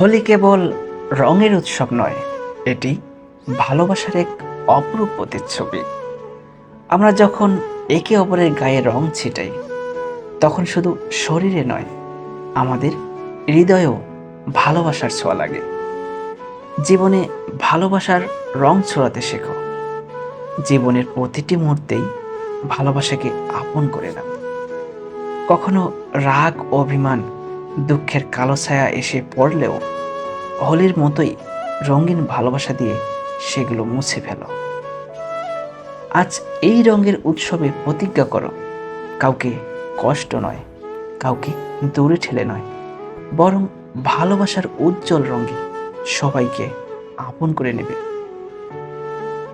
হোলি কেবল রঙের উৎসব নয়, এটি ভালোবাসার এক অপরূপ প্রতিচ্ছবি। আমরা যখন একে অপরের গায়ে রং ছিটাই, তখন শুধু শরীরে নয়, আমাদের হৃদয়েও ভালোবাসার ছোঁয়া লাগে। জীবনে ভালোবাসার রং ছড়াতে শেখো। জীবনের প্রতিটি মুহূর্তেই ভালোবাসাকে আপন করে নাও। কখনো রাগ, অভিমান দুঃখের কালো ছায়া এসে পড়লেও হোলির মতোই রঙিন ভালোবাসা দিয়ে সেগুলো মুছে ফেলো। আজ এই রঙের উৎসবে প্রতিজ্ঞা করো, কাউকে কষ্ট নয়, কাউকে দূরে ঠেলে নয়, বরং ভালোবাসার উজ্জ্বল রঙে সবাইকে আপন করে নেবে।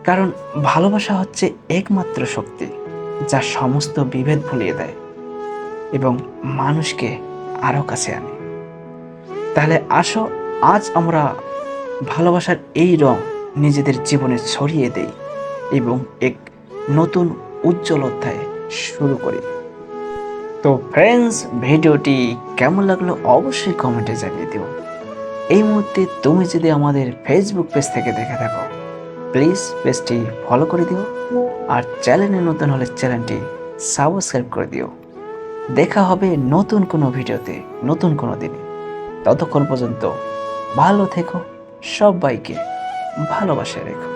কারণ ভালোবাসা হচ্ছে একমাত্র শক্তি যা সমস্ত বিভেদ ভুলিয়ে দেয় এবং মানুষকে আরও কাছে আনে। তাহলে আসো, আজ আমরা ভালোবাসার এই রং নিজেদের জীবনে ছড়িয়ে দেই এবং এক নতুন উজ্জ্বল অধ্যায় শুরু করি। তো ফ্রেন্ডস ভিডিওটি কেমন লাগল অবশ্যই কমেন্টে জানিয়ে দিও। এই মুহূর্তে তুমি যদি আমাদের ফেসবুক পেজ থেকে দেখে থাকো প্লিজ পেজটি ফলো করে দিও আর চ্যানেলে নতুন হলে চ্যানেলটি সাবস্ক্রাইব করে দিও। দেখা হবে নতুন কোনো ভিডিওতে, নতুন কোনো দিনে। ততক্ষণ পর্যন্ত ভালো থেকো, সবাইকে ভালোবাসে রেখো।